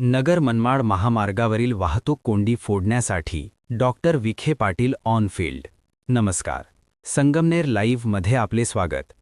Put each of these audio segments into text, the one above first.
नगर मनमाड महामार्गावरील वाहतूक कोंडी फोडण्यासाठी doctor Vikhe Patil on field नमस्कार. संगमनेर लाईव्हमध्ये आपले स्वागत.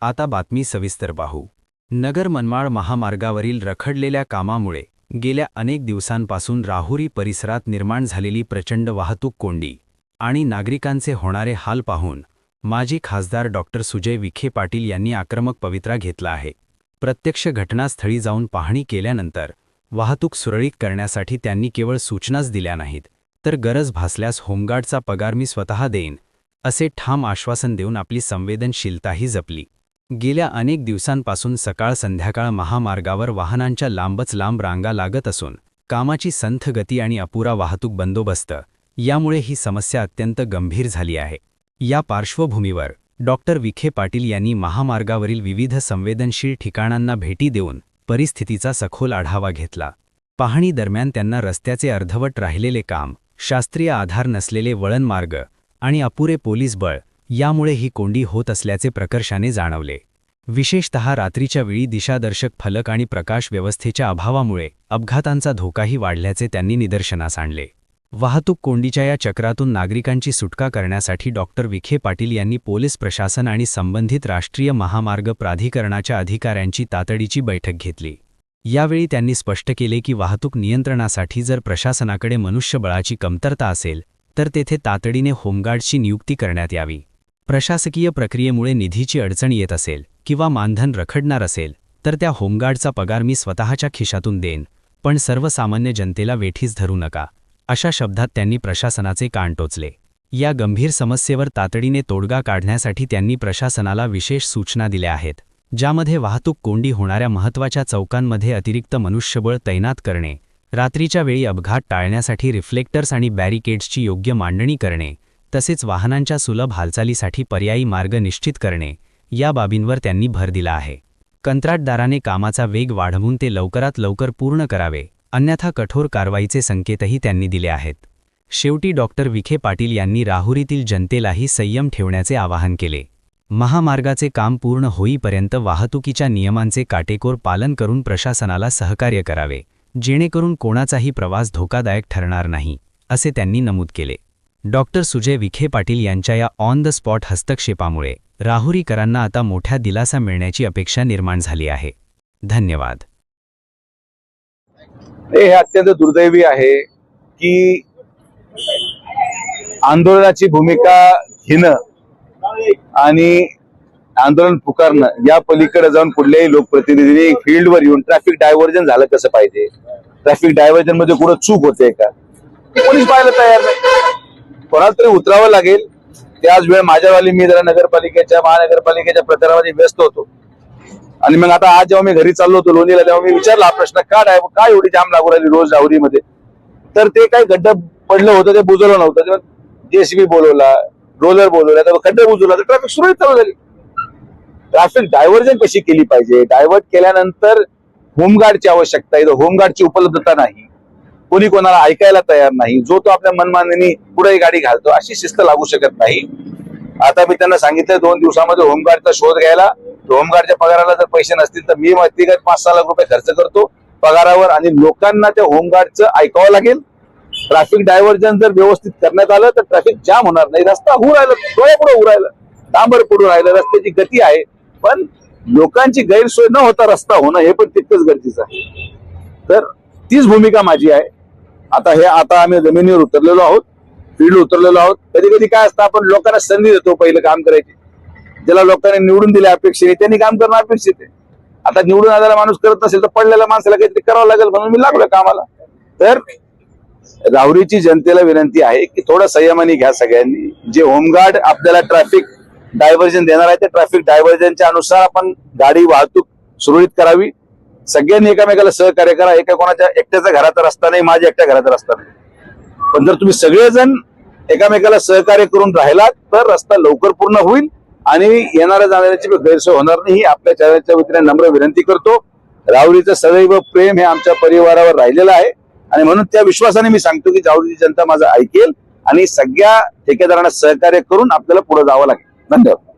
आता बातमी सविस्तर पाहू. नगर मनमाड महामार्गावरील रखडलेल्या कामामुळे गेल्या अनेक दिवसांपासून राहुरी परिसरात निर्माण झालेली प्रचंड वाहतूक कोंडी आणि नागरिकांचे होणारे हाल पाहून माजी खासदार डॉक्टर सुजय विखे पाटील यांनी आक्रमक पवित्रा घेतला आहे. प्रत्यक्ष घटनास्थळी जाऊन पाहणी केल्यानंतर वाहतूक सुरळीत करण्यासाठी त्यांनी केवळ सूचनाच दिल्या नाहीत तर गरज भासल्यास होमगार्डचा पगार मी स्वतः देईन असे ठाम आश्वासन देऊन आपली संवेदनशीलताही जपली. गेल्या अनेक दिवसांपासून सकाळ संध्याकाळ महामार्गावर वाहनांच्या लांबच लांब रांगा लागत असून कामाची संथ गती आणि अपुरा वाहतूक बंदोबस्त यामुळे ही समस्या अत्यंत गंभीर झाली आहे. या पार्श्वभूमीवर डॉक्टर विखे पाटील यांनी महामार्गावरील विविध संवेदनशील ठिकाणांना भेटी देऊन परिस्थितीचा सखोल आढावा घेतला. पाहणी दरम्यान त्यांना रस्त्याचे अर्धवट राहिलेले काम शास्त्रीय आधार नसलेले वळणमार्ग आणि अपुरे पोलीस बळ यामुळे ही कोंडी होत असल्याचे प्रकर्षाने जाणवले. विशेषतः रात्रीच्या वेळी दिशादर्शक फलक आणि प्रकाश व्यवस्थेच्या अभावामुळे अपघातांचा धोकाही वाढल्याचे त्यांनी निदर्शनास आणले. वाहतूक कोंडीच्या या चक्रातून नागरिकांची सुटका करण्यासाठी डॉक्टर विखे पाटील यांनी पोलीस प्रशासन आणि संबंधित राष्ट्रीय महामार्ग प्राधिकरणाच्या अधिकाऱ्यांची तातडीची बैठक घेतली. यावेळी त्यांनी स्पष्ट केले की वाहतूक नियंत्रणासाठी जर प्रशासनाकडे मनुष्यबळाची कमतरता असेल तर तेथे तातडीने होमगार्डची नियुक्ती करण्यात यावी. प्रशासकीय प्रक्रियेमुळे निधीची अडचण येत असेल किंवा मानधन रखडणार असेल तर त्या होमगार्डचा पगार मी स्वतःच्या खिशातून देईन पण सर्वसामान्य जनतेला वेठीस धरू नका. अशा शब्दात त्यांनी प्रशासनाचे कान टोचले. या गंभीर समस्येवर तातडीने तोडगा काढण्यासाठी त्यांनी प्रशासनाला विशेष सूचना दिल्या आहेत ज्यामध्ये वाहतूक कोंडी होणाऱ्या महत्त्वाच्या चौकांमध्ये अतिरिक्त मनुष्यबळ तैनात करणे रात्रीच्या वेळी अपघात टाळण्यासाठी रिफ्लेक्टर्स आणि बॅरिकेड्सची योग्य मांडणी करणे तसेच वाहनांच्या सुलभ हालचालीसाठी पर्यायी मार्ग निश्चित करणे या बाबींवर त्यांनी भर दिला आहे. कंत्राटदाराने कामाचा वेग वाढवून ते लवकरात लवकर पूर्ण करावे. अन्यथा कठोर कारवाईचे संकेतही त्यांनी दिले आहेत. शेवटी डॉक्टर विखे पाटील यांनी राहुरीतील जनतेलाही संयम ठेवण्याचे आवाहन केले. महामार्गाचे काम पूर्ण होईपर्यंत वाहतुकीच्या नियमांचे काटेकोर पालन करून प्रशासनाला सहकार्य करावे जेणेकरून कोणाचाही प्रवास धोकादायक ठरणार नाही असे त्यांनी नमूद केले. डॉक्टर सुजय विखे पाटील यांच्या या ऑन द स्पॉट हस्तक्षेपामुळे राहुरीकरांना आता मोठ्या दिलासा मिळण्याची अपेक्षा निर्माण झाली आहे. धन्यवाद. हे अत्यंत दुर्दैवी आहे की आंदोलनाची भूमिका घेणं आणि आंदोलन पुकारणं या पलीकडे जाऊन कुठल्याही लोकप्रतिनिधीने फील्डवर येऊन ट्रॅफिक डायव्हर्जन झालं कसं पाहिजे? ट्रॅफिक डायव्हर्जनमध्ये कुठं चूक होते का? कोणीच पाहायला तयार नाही. कोणाला तरी उतरावं लागेल. त्याच वेळ माझ्यावाली मी जरा नगरपालिकेच्या महानगरपालिकेच्या प्रचारामध्ये व्यस्त होतो. आणि मग आता आज जेव्हा मी घरी चाललो होतो लोणीला तेव्हा मी विचारला हा प्रश्न का डाय काय एवढी जाम लागू राहिली रोज राहुरीमध्ये तर ते काय गड्डा पडलं होतं ते बुजवलं नव्हतं. तेव्हा जेसीबी बोलवला रोलर बोलवला तेव्हा खड्डे बुजवला तर ट्रॅफिक सुरळीत चालू झाली. ट्रॅफिक डायव्हर्जन कशी केली पाहिजे? डायव्हर्ट केल्यानंतर होमगार्डची आवश्यकता आहे. होमगार्डची उपलब्धता नाही. कोणी कोणाला ऐकायला तयार नाही. जो तो आपल्या मनमानीने पुढे गाडी घालतो अशी शिस्त लागू शकत नाही. आता मी त्यांना सांगितलं दोन दिवसामध्ये होमगार्डचा शोध घ्यायला होमगार्डच्या पगाराला जर पैसे नसतील तर मी माहिती व्यक्तिगत पाच सहा लाख रुपये खर्च करतो पगारावर आणि लोकांना त्या होमगार्डचं ऐकावं लागेल. ट्रॅफिक डायव्हर्जन जर व्यवस्थित करण्यात आलं तर ट्रॅफिक जाम होणार नाही. रस्ता होऊ राहिला डोळे पुढे होऊ राहिलं डांबर पडून राहिलं रस्त्याची गती आहे. पण लोकांची गैरसोय न होता रस्ता होणं हे पण तितकंच गरजेचं आहे. तर तीच भूमिका माझी आहे. आता हे आता आम्ही जमिनीवर उतरलेलो आहोत फील्ड उतरलेलो आहोत. कधी कधी काय असतं आपण लोकांना संधी देतो पहिलं काम करायची. ज्याला लोकांनी निवडून दिले अपेक्षित त्यांनी काम करणं अपेक्षित आहे. आता निवडून आलेला माणूस करत नसेल तर पडलेल्या माणसाला काहीतरी करावं लागेल म्हणून मी लागलो कामाला. तर राहुरीची जनतेला विनंती आहे की थोडं संयमाने घ्या सगळ्यांनी. जे होमगार्ड आपल्याला ट्रॅफिक डायव्हर्जन देणार आहे ते ट्रॅफिक डायव्हर्जनच्या अनुसार आपण गाडी वाहतूक सुरळीत करावी. सगळ्यांनी एकामेकाला सहकार्य करा. एका कोणाच्या एकट्याचा घराचा रस्ता नाही माझ्या एकट्या घराचा रस्ता नाही. पण जर तुम्ही सगळेजण एकामेकाला सहकार्य करून राहिलात तर रस्ता लवकर पूर्ण होईल. आणि येणाऱ्या जाणाऱ्याची गैरसोय होणार नाही. ही आपल्या चॅनलच्या वतीने नम्र विनंती करतो. राहुरीचं सदैव प्रेम हे आमच्या परिवारावर राहिलेलं आहे. आणि म्हणून त्या विश्वासाने मी सांगतो की राहुरीची जनता माझं ऐकेल आणि सगळ्या ठेकेदारांना सहकार्य करून आपल्याला पुढे जावं लागेल. धन्यवाद.